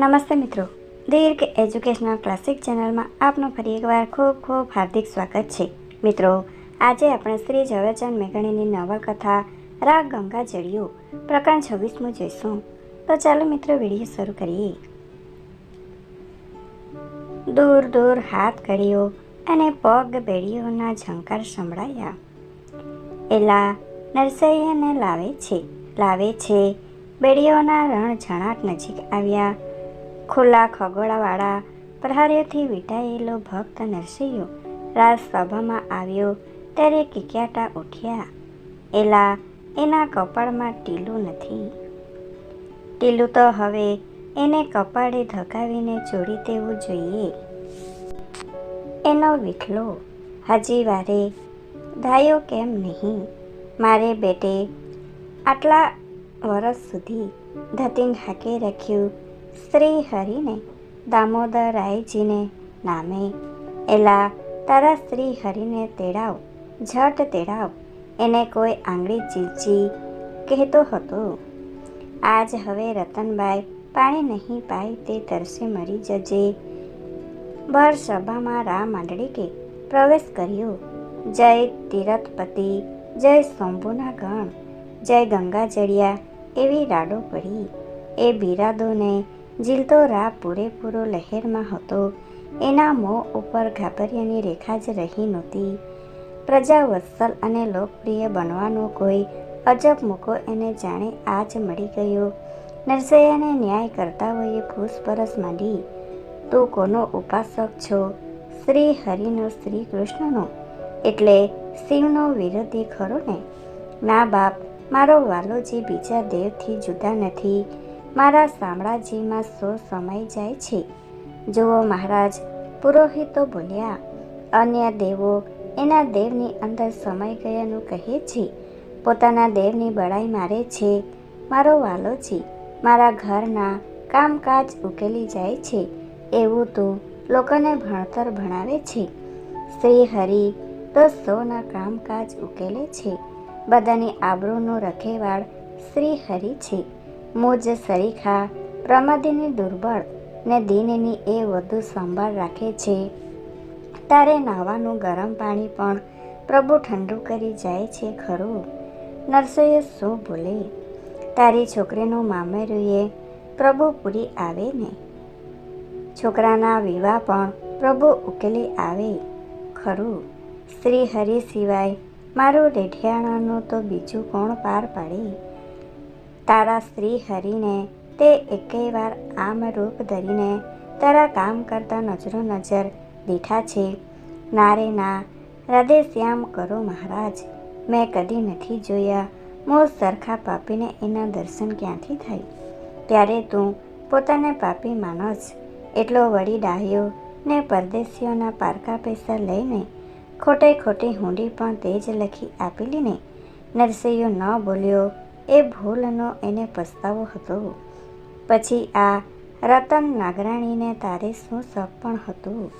નમસ્તે મિત્રો. દીર્ઘ educational classic ચેનલમાં આપનું ફરી એકવાર ખૂબ ખૂબ હાર્દિક સ્વાગત છે. મિત્રો, આજે આપણે શ્રી ઝવેરચંદ મેઘાણીની નવલકથા રાગ, ગંગા જળિયો પ્રકરણ છવ્વીસમું જોઈશું. તો ચાલો મિત્રો વીડિયો શરૂ કરીએ. દૂર દૂર હાથ ઘડીઓ અને પગ બેડીઓના ઝંકાર સંભળાયા. એલા નરસૈયાને લાવે છે લાવે છે. બેડીઓના રણ ઝણાટ નજીક આવ્યા. ખુલ્લા ખગોળાવાળા પ્રહાર્યોથી વીંટાયેલો ભક્ત નરસૈયો રાજસભામાં આવ્યો, ત્યારે કિક્યાટા ઉઠ્યા. એલા એના કપાળમાં ટીલું નથી. ટીલું તો હવે એને કપાળે ધકાવીને જોડી દેવું જોઈએ. એનો વિઠલો હજી વારે, ધાયો કેમ નહીં? મારે બેટે આટલા વર્ષ સુધી ધતિંગ હાકે રાખ્યું. શ્રી હરિને દામોદર રાયજીને નામે. એલા, તારા શ્રી હરિને તેડાવ, ઝટ તેડાવ, એને કોઈ આંગળી ચીચી કહેતો હતો. આજ હવે રતનબાઈ પાણી નહીં પાય તે તરસે મરી જજે. ભર સભામાં રા માંડળીકે પ્રવેશ કર્યો. જય તીરથપતિ, જય શંભુના ગણ, જય ગંગા ગંગાજળિયા એવી રાડો પડી. એ બિરાદોને ઝીલતો રા પૂરેપૂરો લહેરમાં હતો. એના મોં ઉપર ઘાબરિયાની રેખા જ રહી નહોતી. પ્રજા વત્સલ અને લોકપ્રિય બનવાનો કોઈ અજબ મૂકો એને જાણે આજ મળી ગયો. નરસૈયાને ન્યાય કરતાઓએ પૂછપરછ માંડી. તું કોનો ઉપાસક છો? શ્રી હરિનો શ્રી કૃષ્ણનો? એટલે શિવનો વિરોધી ખરો ને? ના બાપ, મારો વાલોજી બીજા દેવથી જુદા નથી. મારા શામળાજીમાં સો સમાઈ જાય છે. જુઓ મહારાજ, પુરોહિતો બોલ્યા, અન્ય દેવો એના દેવની અંદર સમાઈ ગયાનું કહે છે. પોતાના દેવની બળાઈ મારે છે. મારો વાલો છે. મારા ઘરના કામકાજ ઉકેલી જાય છે. એવું તો લોકોને ભણતર ભણાવે છે. શ્રી હરિ તો સૌના કામકાજ ઉકેલે છે. બધાની આબરૂનો રખેવાળ શ્રી હરિ છે. મુજ સરીખા, પ્રમાદીની દુર્બળ ને દિનની એ વધુ સંભાળ રાખે છે. તારે નાહવાનું ગરમ પાણી પણ પ્રભુ ઠંડુ કરી જાય છે ખરું. નરસોઈએ શું ભૂલે તારી છોકરીનું મામેરુએ પ્રભુ પૂરી આવે ને? છોકરાના વિવાહ પણ પ્રભુ ઉકેલી આવે ખરું. શ્રી હરિ સિવાય મારું રેઠિયાણાનું તો બીજું કોણ પાર પાડે? તારા શ્રી હરિને તે એકેય વાર આમ રૂપ ધરીને તારા કામ કરતા નજરો નજર દીઠા છે. નારે ના હૃદય શ્યામ કરો મહારાજ. મેં કદી નથી જોયા. મોં સરખા પાપીને એના દર્શન ક્યાંથી થાય? ત્યારે તું પોતાને પાપી માનસ એટલો વળી ડાહ્યો ને પરદેશીઓના પારકા પૈસા લઈને ખોટે ખોટી હુંડી પણ તે જ લખી આપેલી ને? નરસૈયો ન બોલ્યો. એ ભૂલનો એને પસ્તાવો હતો. પછી આ રતન નાગરાણીને તારે શું સપણ પણ હતું?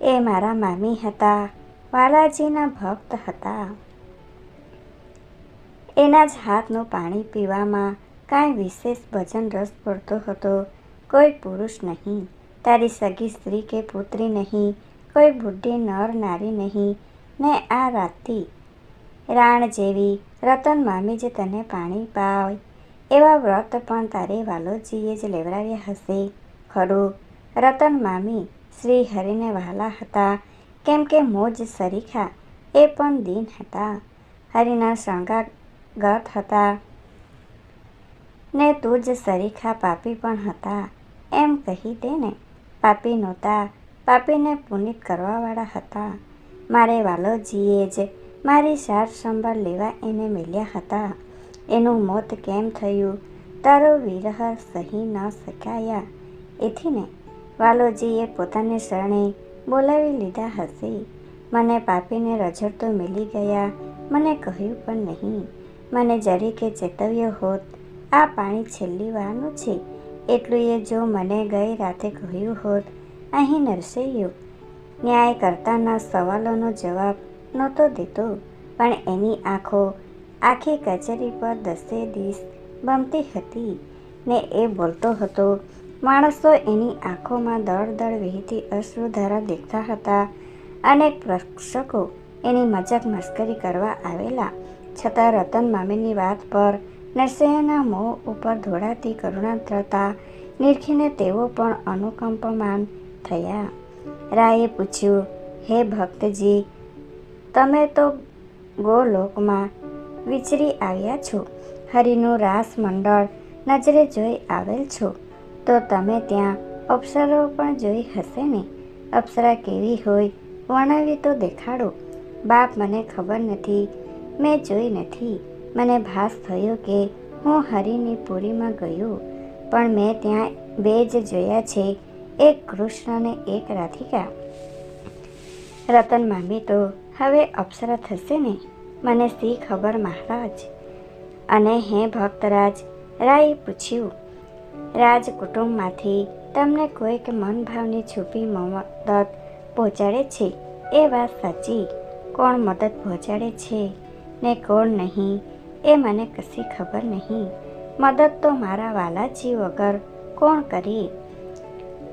એ મારા મામી હતા, વાલાજીના ભક્ત હતા. એના જ હાથનું પાણી પીવામાં કાંઈ વિશેષ ભજન રસ પડતો હતો. કોઈ પુરુષ નહીં, તારી સગી સ્ત્રી કે પુત્રી નહીં, કોઈ બુઢી નર નારી નહીં, ને આ રાતી રાણ જેવી રતન મામી જ તને પાણી પાય, એવા વ્રત પણ તારે વાલોજીએ જ લેવડાવ્યા હશે. ખરું રતન મામી શ્રી હરિને વહાલા હતા. કેમ કે મોજ સરીખા એ પણ દિન હતા. હરિના શણગાર ગત હતા. ને તું જ સરીખા પાપી પણ હતા. એમ કહી દેને પાપી નહોતા. પાપીને પુનિત કરવાવાળા હતા. મારે વાલોજીએ જ મારી સાર સંભાળ લેવા એને મળ્યા હતા. એનું મોત કેમ થયું? તારો વિરહ સહી ન શકાયા. એથી ને વાલોજીએ પોતાને શરણે બોલાવી લીધા હશે. મને પાપીને રઝળતો મિલી ગયા. મને કહ્યું પણ નહીં. મને જરીકે ચેતવ્યો હોત. આ પાણી છેલ્લી વારનું છે. એટલું એ જો મને ગઈ રાતે કહ્યું હોત. અહીં નરસૈયું ન્યાય કરતાના સવાલોનો જવાબ નહોતો દેતો. પણ એની આંખો આખી કચેરી પર દસે દિવસ બમતી હતી. ને એ બોલતો હતો, માણસો એની આંખોમાં દળ દળ વહેતી અશ્રુધારા દેખતા હતા અનેક પ્રેક્ષકો એની મજાક મસ્કરી કરવા આવેલા. છતાં રતન મામીની વાત પર નરસિંહના મોં ઉપર ધોળાતી કરુણા થતા નિરખીને તેઓ પણ અનુકંપમાન થયા. રાયે પૂછ્યું, હે ભક્તજી તમે તો ગોલોકમાં વિચરી આવ્યા છો. હરિનું રાસ મંડળ નજરે જોઈ આવેલ છો. તો તમે ત્યાં અપ્સરાઓ પણ જોઈ હશે ને? અપ્સરા કેવી હોય વર્ણવી તો દેખાડો. બાપ મને ખબર નથી, મેં જોઈ નથી. મને ભાસ થયો કે હું હરિની પુરીમાં ગયો. પણ મેં ત્યાં બે જ જોયા છે, એક કૃષ્ણ અને એક રાધિકા. રતન મામી તો હવે અપ્સરા થશે ને? મને સી ખબર મહારાજ? અને હે ભક્તરાજ, રાયે પૂછ્યું. રાજ કુટુંબમાંથી તમને કોઈક મનભાવની છુપી મદદ પહોંચાડે છે? એ વાત સાચી. કોણ મદદ પહોંચાડે છે ને કોણ નહીં, એ મને કશી ખબર નહીં. મદદ તો મારા વાલાજી વગર કોણ કરી?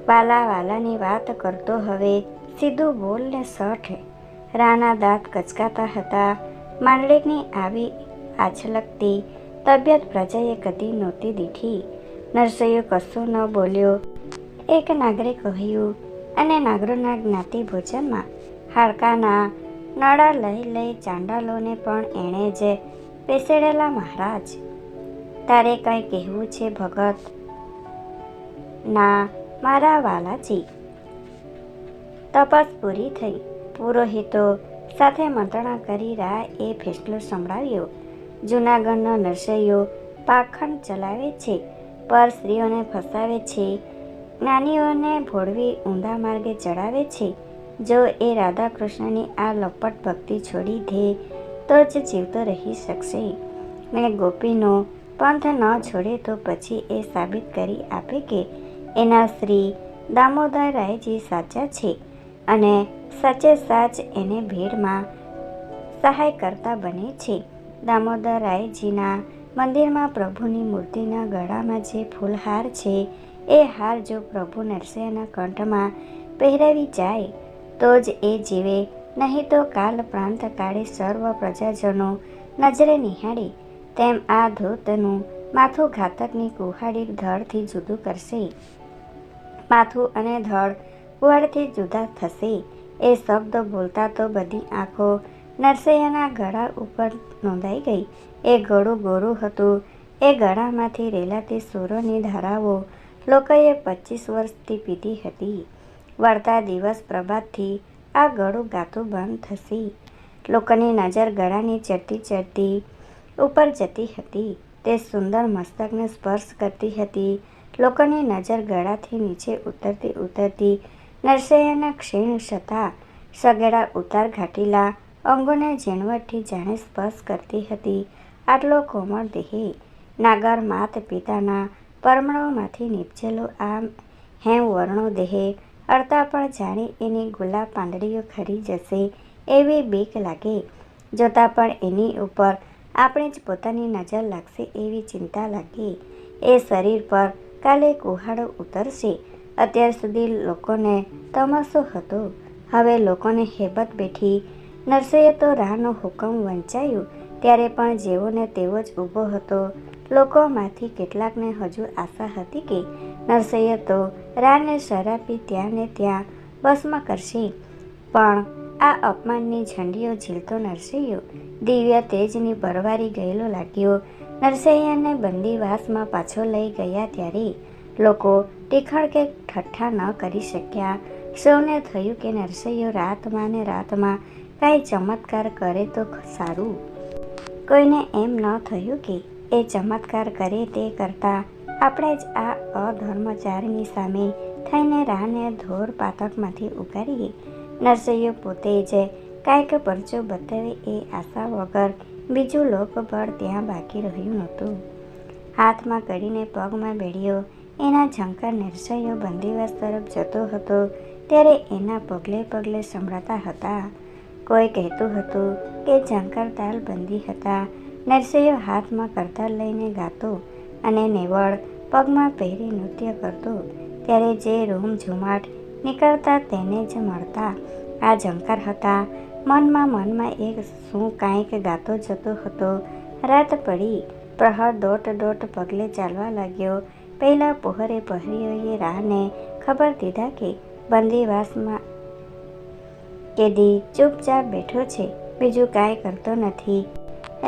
વાલા વાલાની વાત કરતો હવે સીધું બોલને સઠ રાના દાંત કચકાતા હતા. માંડળીકની આવી આછલકતી તબિયત પ્રજાએ કદી નહોતી દીઠી. નરસૈયો કશું ન બોલ્યો. એક નાગરે કહ્યું, અને નાગરોના જ્ઞાતિ ભોજનમાં હાડકાના નળા લઈ લઈ ચાંડાલોને પણ એણે જ પેસેડેલા મહારાજ. તારે કંઈ કહેવું છે ભગત? ના, મારા વાલાજી. તપાસ પૂરી થઈ. પુરોહિતો સાથે મંત્રણા કરી રા એ ફેસલો સંભળાવ્યો. જૂનાગઢનો નરસૈયો પાખંડ ચલાવે છે, પર સ્ત્રીઓને ફસાવે છે, જ્ઞાનીઓને ભોળવી ઊંધા માર્ગે ચડાવે છે. જો એ રાધા કૃષ્ણની આ લપટ ભક્તિ છોડી દે, તો જ જીવતો રહી શકશે. ને ગોપીનો પંથ ન છોડે તો પછી એ સાબિત કરી આપે કે એના શ્રી દામોદર રાયજી સાચા છે. અને સાચે સાચ એને ભીડમાં સહાય કરતા બને છે. દામોદર રાયજીના મંદિરમાં પ્રભુની મૂર્તિના ગળામાં જે ફૂલહાર છે, એ હાર જો પ્રભુ નરસિંહના કંઠમાં પહેરાવી જાય, તો જ એ જીવે. નહીં તો કાલ પ્રાંત કાળે સર્વ પ્રજાજનો નજરે નિહાળે. તેમ આ ધૂતનું માથું ઘાતકની કુહાડી ધડથી જુદું કરશે. માથું અને ધડ કુહાડથી જુદા થશે. એ શબ્દ બોલતા તો બધી આંખો નરસૈયાના ગળા ઉપર નોંધાઈ ગઈ. એ ગળું ગોરું હતું. એ ગળામાંથી રેલાતી સૂરોની ધારાઓ લોકોએ પચીસ વર્ષથી પીધી હતી. વળતા દિવસ પ્રભાતથી આ ગળું ગાતું બંધ થશે. લોકોની નજર ગળાની ચડતી ચડતી ઉપર જતી હતી. તે સુંદર મસ્તકને સ્પર્શ કરતી હતી. લોકોની નજર ગળાથી નીચે ઉતરતી ઉતરતી નરસૈયાના ક્ષીણ છતાં સગેડા ઉતાર ઘાટીલા અંગોને ઝીણવટથી જાણે સ્પર્શ કરતી હતી. આટલો કોમળ દેહે નાગર માત પિતાના પરમણોમાંથી નીપજેલો આ હેમ વર્ણો દેહે. અડતા પણ જાણે એની ગુલાબ પાંદડીઓ ખરી જશે એવી બીક લાગે. જોતાં પણ એની ઉપર આપણે જ પોતાની નજર લાગશે એવી ચિંતા લાગે. એ શરીર પર કાલે કુહાડો ઉતરશે. અત્યાર સુધી લોકોને તમાશો હતો. હવે લોકોને હેબત બેઠી. નરસૈયે તો રાહનો હુકમ વંચાયું, ત્યારે પણ જેવો ને તેવો જ ઊભો હતો, લોકોમાંથી કેટલાકને હજુ આશા હતી કે નરસૈયે તો રાને શરાપી ત્યાં ને ત્યાં બસમાં કરશે. પણ આ અપમાનની ઝંડીઓ ઝીલતો નરસૈયો દિવ્ય તેજની પરવારી ગયેલો લાગ્યો. નરસૈયાને બંદીવાસમાં પાછો લઈ ગયા ત્યારે લોકો ટીખળ કે ઠઠ્ઠા ન કરી શક્યા. સૌને થયું કે નરસૈયો રાતમાં ને રાતમાં કાંઈ ચમત્કાર કરે તો સારું. કોઈને એમ ન થયું કે એ ચમત્કાર કરે તે કરતાં આપણે જ આ અધર્મચારીની સામે થઈને રાને ધોર પાતકમાંથી ઉગારીએ. નરસૈયો પોતે જ કાંઈક પરચો બતાવે એ આશા વગર બીજું લોકબળ ત્યાં બાકી રહ્યું નહોતું. હાથમાં કરીને પગમાં બેડ્યો એના ઝંકાર નિર્સયો બંદીવાસ તરફ જતો હતો. ત્યારે એના પગલે પગલે સંભળાતા હતા. કોઈ કહેતું હતું કે ઝંકાર તાલ બંદી હતા. નરસૈયો હાથમાં કરતાલ લઈને ગાતો અને નેવળ પગમાં પહેરી નૃત્ય કરતો. ત્યારે જે રૂમ ઝુમાટ નીકળતા તેને જ મળતા. આ ઝંકાર હતા. મનમાં મનમાં એક શું કાંઈક ગાતો જતો હતો. રાત પડી. પ્રહર દોટ દોટ પગલે ચાલવા લાગ્યો. પહેલાં પહોરે પહેરીઓએ રાહને ખબર દીધા કે બંદીવાસમાં કેદી ચૂપચાપ બેઠો છે, બીજું કાંઈ કરતો નથી.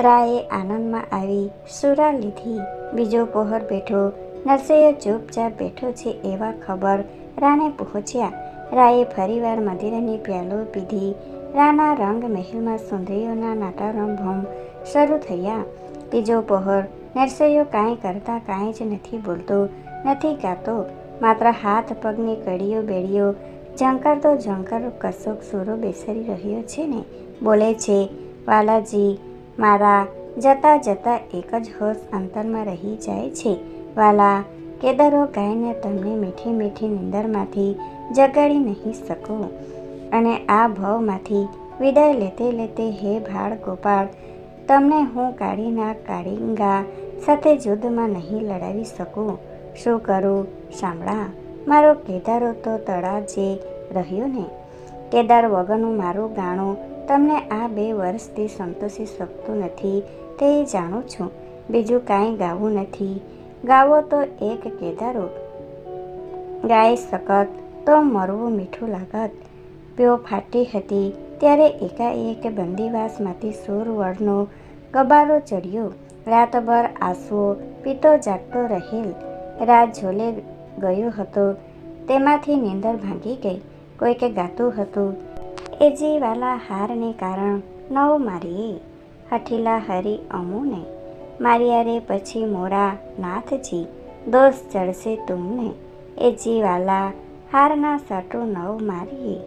રાએ આનંદમાં આવી સુરા લીધી. બીજો પહોર બેઠો, નરસૈયો ચૂપચાપ બેઠો છે એવા ખબર રાને પહોંચ્યા. રાએ ફરીવાર મદિરાની પ્યાલો પીધી. રાના રંગ મહેલમાં સુંદરીઓના નાટારંભમ શરૂ થયા. ત્રીજો પહોર નરસૈયો કાંઈ કરતા કાંઈ જ નથી બોલતો, નથી ગાતો. માત્ર હાથ પગની કડીઓ બેડીઓ ઝંકારતો જંકર કશોક સૂરો બેસરી રહ્યો છે ને? બોલે છે, વાલાજી, મારા જતા જતા એક જ હોશ અંતરમાં રહી જાય છે. વાલા, કેદારો ગાયને તમને મીઠી મીઠી નિંદરમાંથી જગાડી નહીં શકો. અને આ ભવમાંથી વિદાય લેતે લેતે હે ભાળ ગોપાળ, તમને હું કાળીના કાળીંગા સાથે યુદ્ધમાં નહીં લડાવી શકું. શું કરું? સાંભળા, મારો કેદારો તો તળા જે રહ્યો ને, કેદાર વગરનું મારું ગાણું તમને આ બે વર્ષથી સંતોષી શકતું નથી તે જાણું છું. બીજું કાંઈ ગાવું નથી. ગાવો તો એક કેદારો. ગાય શકત તો મરવું મીઠું લાગત. પીઓ ફાટી હતી ત્યારે એકાએક બંદીવાસમાંથી સૂર વળનો ગબારો ચડ્યો. રાતભર આંસુઓ પીતો જાગતો રહેલ. રાત ઝોલે ગયો હતો. તેમાંથી નીંદર ભાંગી ગઈ. કોઈકે ગાતું હતું એજીવાલા હારને કારણ નવ મારીએ. હઠીલા હરી અમુને માર્યા રે પછી મોરા નાથજી, દોષ ચડશે તુમને. એજીવાલા હારના સાટો નવ મારીએ.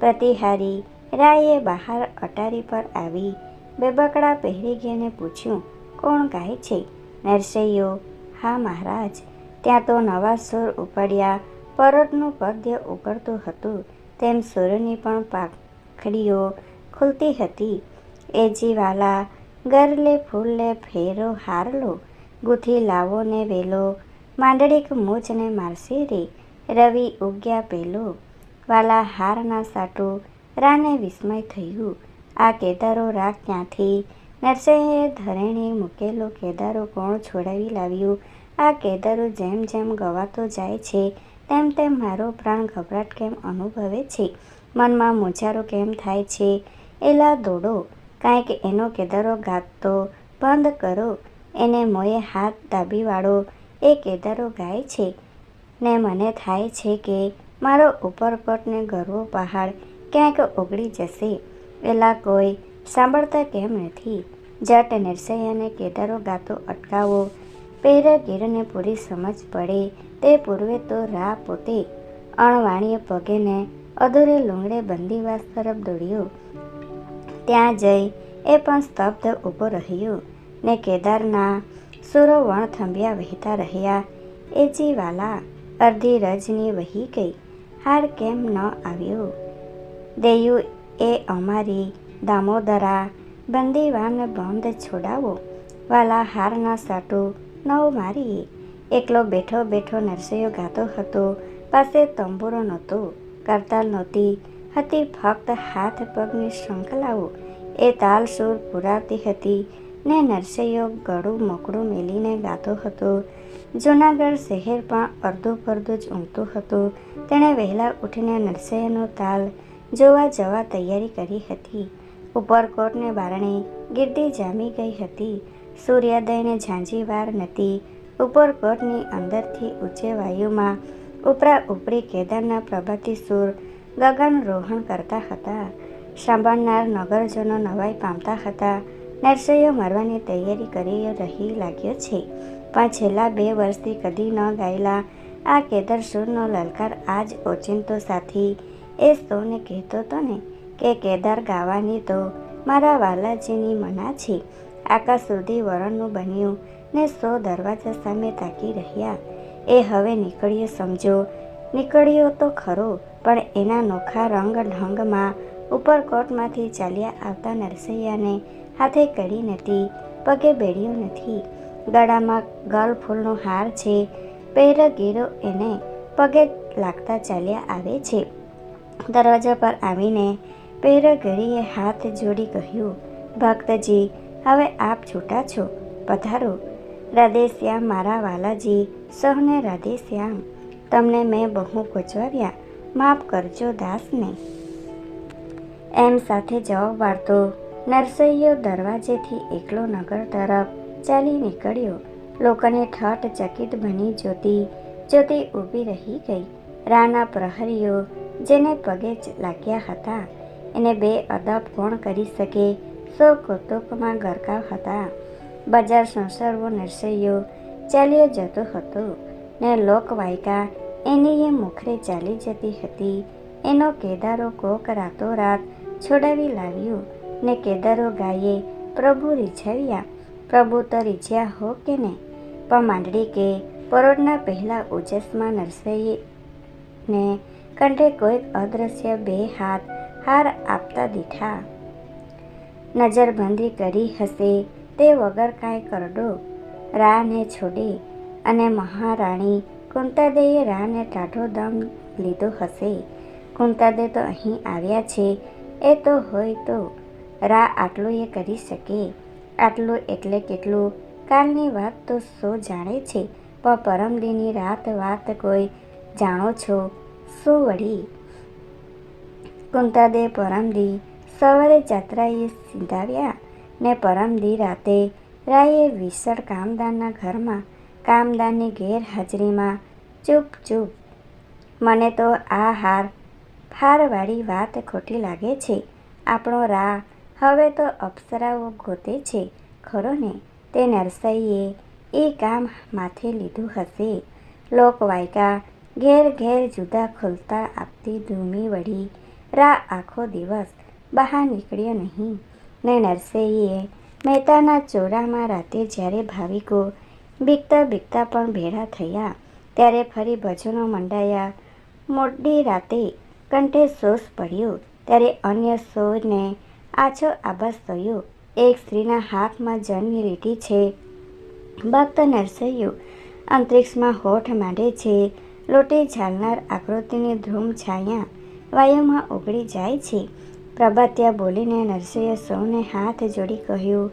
પ્રતિહારી રાયે બહાર અટારી પર આવી. બેબકડા પહેરી ગઈને પૂછ્યું કોણ ગાય છે? નરસૈયો, હા મહારાજ. ત્યાં તો નવા સુર ઉપડ્યા પરોઢનું પદ્ય ઉગડતું હતું. તેમ સૂરની પણ પાખડીઓ ખુલતી હતી. એ જીવાલા, ગરલે ફૂલે ફેરો હારલો. ગુથી લાવો ને વેલો, માંડળીક મૂછને મારશે રે. રવિ ઉગ્યા પેલો. વાલા હારના સાટું રાને વિસ્મય થયું. આ કેદારો રાગ ક્યાંથી નરસૈયે ધરેણે મૂકેલો કેદારો કોણ છોડાવી લાવ્યું? આ કેદારો જેમ જેમ ગવાતો જાય છે, તેમ તેમ મારો પ્રાણ ગભરાટ કેમ અનુભવે છે? મનમાં મૂંઝારો કેમ થાય છે? એલા દોડો, કાંઈક એનો કેદારો ગાતો, બંધ કરો, એને મોએ હાથ દાબી વાળો, એ કેદારો ગાય છે. ને મને થાય છે કે મારો ઉપરકોટને ગરવો પહાડ ક્યાંક ઓગળી જશે. એલા કોઈ સાંભળતા કેમ નથી? જટ નિર્સયાને કેદારો ગાતો અટકાવો. પેરગીરને પૂરી સમજ પડે. તે પૂર્વે તો રા પોતે અણવાણીએ પગેને અધૂરે લુંગડે બંદીવાસ તરફ દોડ્યો. ત્યાં જઈ એ પણ સ્તબ્ધ ઊભો રહ્યો ને કેદારના સુરો વણ થંભ્યા વહેતા રહ્યા. એ જીવાલા અડધી રજની વહી ગઈ. હાર કેમ ન આવ્યો? દેયું એ અમારી દામોદરા, બંદીવાન બંધ છોડાવો વાલા હારના સાટો નવ મારી એકલો બેઠો બેઠો નરસૈયો ગાતો હતો, પાસે તંબુરો નહોતો, કરતાલ નહોતી, હતી ફક્ત હાથ પગની શૃંખલાઓ. એ તાલ સૂર પુરાવતી હતી ને નરસૈયો ગળું મોકળું મેલીને ગાતો હતો. જૂનાગઢ શહેર પણ અડધું પડધું જ ઊંઘતું હતું. તેણે વહેલા ઉઠીને નરસૈયાનો તાલ જોવા જવા તૈયારી કરી હતી. ઉપરકોટને બારણે ગીર્દી જામી ગઈ હતી. સૂર્યોદયને ઝાંઝી વાર નથી. ઉપરકોટની અંદરથી ઊંચે વાયુમાં ઉપરા ઉપરી કેદારના પ્રભાતી સૂર ગગન રોહણ કરતા હતા. સાંભળનાર નગરજનો નવાઈ પામતા હતા. નરસૈયો મરવાની તૈયારી કરી રહી લાગ્યો છે. પણ છેલ્લા બે વર્ષથી કદી ન ગાયેલા આ કેદાર સૂરનો લલકાર આજ ઓચિંતો સાથી એ સૌને કહેતો હતો ને કે કેદાર ગાવાની તો મારા વાલાજીની મના છે. આકાશ સુધી વરણનું બન્યું ને સો દરવાજા સામે તાકી રહ્યા. એ હવે નીકળ્યો સમજો. નીકળ્યો તો ખરો, પણ એના નોખા રંગ ઢંગમાં ઉપરકોટમાંથી ચાલ્યા આવતા નરસૈયાને હાથે કડી નથી, પગે બેડ્યો નથી. ગળામાં ગલ ફૂલનો હાર છે પહેરગીરો એને પગે લાગતા ચાલ્યા આવે છે. દરવાજા પર આવીને પહેરગીરીએ હાથ જોડી કહ્યું, ભક્તજી, હવે આપ છૂટા છો. પધારો. રાધેશ્યામ મારા વાલાજી સૌને રાધેશ્યામ તમને મેં બહુ કોચવાવ્યા માફ કરજો દાસને. એમ સાથે જવાબ વાળતો નરસૈયો દરવાજેથી એકલો નગર તરફ ચાલી નીકળ્યો. લોકોને ઠઠ ચકિત બની જોતી જોતી ઊભી રહી ગઈ. રાના પ્રહરીઓ જેને પગે લાગ્યા હતા એને બે અદબ કોણ કરી શકે. સૌ કૌતુકમાં ગરકાવ હતા. બજાર સંસર્વો નરસૈયો. ચાલ્યો જતો હતો. ને લોકવાયકા એની એ મુખરે ચાલી જતી હતી. એનો કેદારો કોક રાતોરાત છોડાવી લાવ્યો. ને કેદારો ગાયે, પ્રભુ રીઝાવ્યા. પ્રભુ તો રીઝ્યા હો કે ને પણ માંડળી કે પરોડના પહેલાં ઓજસમાં નરસૈયે ને કંઠે કોઈક અદ્રશ્ય બે હાથ હાર આપતા દીઠા નજરબંધી કરી હશે તે વગર કાંઈ કરડો. રાને છોડે અને મહારાણી કુંતાદેએ રાને ટાઢો દમ લીધો હશે. કુંતાદે તો અહીં આવ્યા છે, એ તો હોય તો રા આટલું એ કરી શકે. આટલું એટલે કેટલું? કાલની વાત તો સો જાણે છે, પણ પરમદીની રાત વાત કોઈ જાણો છો? શું વળી? કુંતાદે પરમદી, સવારે જાત્રાએ સિંધાવ્યા ને પરમદી રાતે રાયે વિસળ કામદારના ઘરમાં કામદારની ગેરહાજરીમાં ચૂપ ચૂપ. મને તો આ હાર ફારવાળી વાત ખોટી લાગે છે. આપણો રા હવે તો અપ્સરાઓ ગોતે છે, ખરો ને તે નરસૈયે એ કામ માથે લીધું હશે. લોકવાયકા ઘેર ઘેર જુદા ખુલતા આપતી ધૂમી વળી રા આખો દિવસ બહાર નીકળ્યો નહીં. ને નરસૈયે મહેતાના ચોરામાં રાતે જ્યારે ભાવિકો બીકતા બીકતા પણ ભેળા થયા, ત્યારે ફરી ભજનો મંડાયા. મોડી રાતે કંઠે સોસ પડ્યો, ત્યારે અન્ય સોને આછો આભાસ થયો. એક સ્ત્રીના હાથમાં જન્મી લીટી છે. ભક્ત નરસૈયું અંતરિક્ષમાં હોઠ માંડે છે. લોટી ઝાલનાર આકૃતિની ધૂમ છાયા. વાયુમાં ઓગળી જાય છે. પ્રભાત્યા બોલીને નરસિંહે સૌને હાથ જોડી કહ્યું,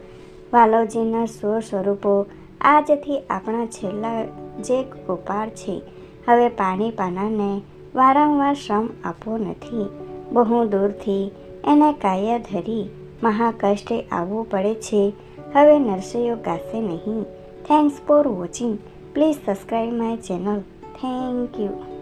વાલોજીના સ્વર સ્વરૂપો, આજથી આપણા છેલ્લા જે ગોપાળ છે. હવે પાણી પાનાને વારંવાર શ્રમ આપવો નથી. બહુ દૂરથી એને કાયા ધરી મહાકષ્ટે આવવું પડે છે. હવે નરસિંહો ગાશે નહીં. Thanks for watching please subscribe my channel thank you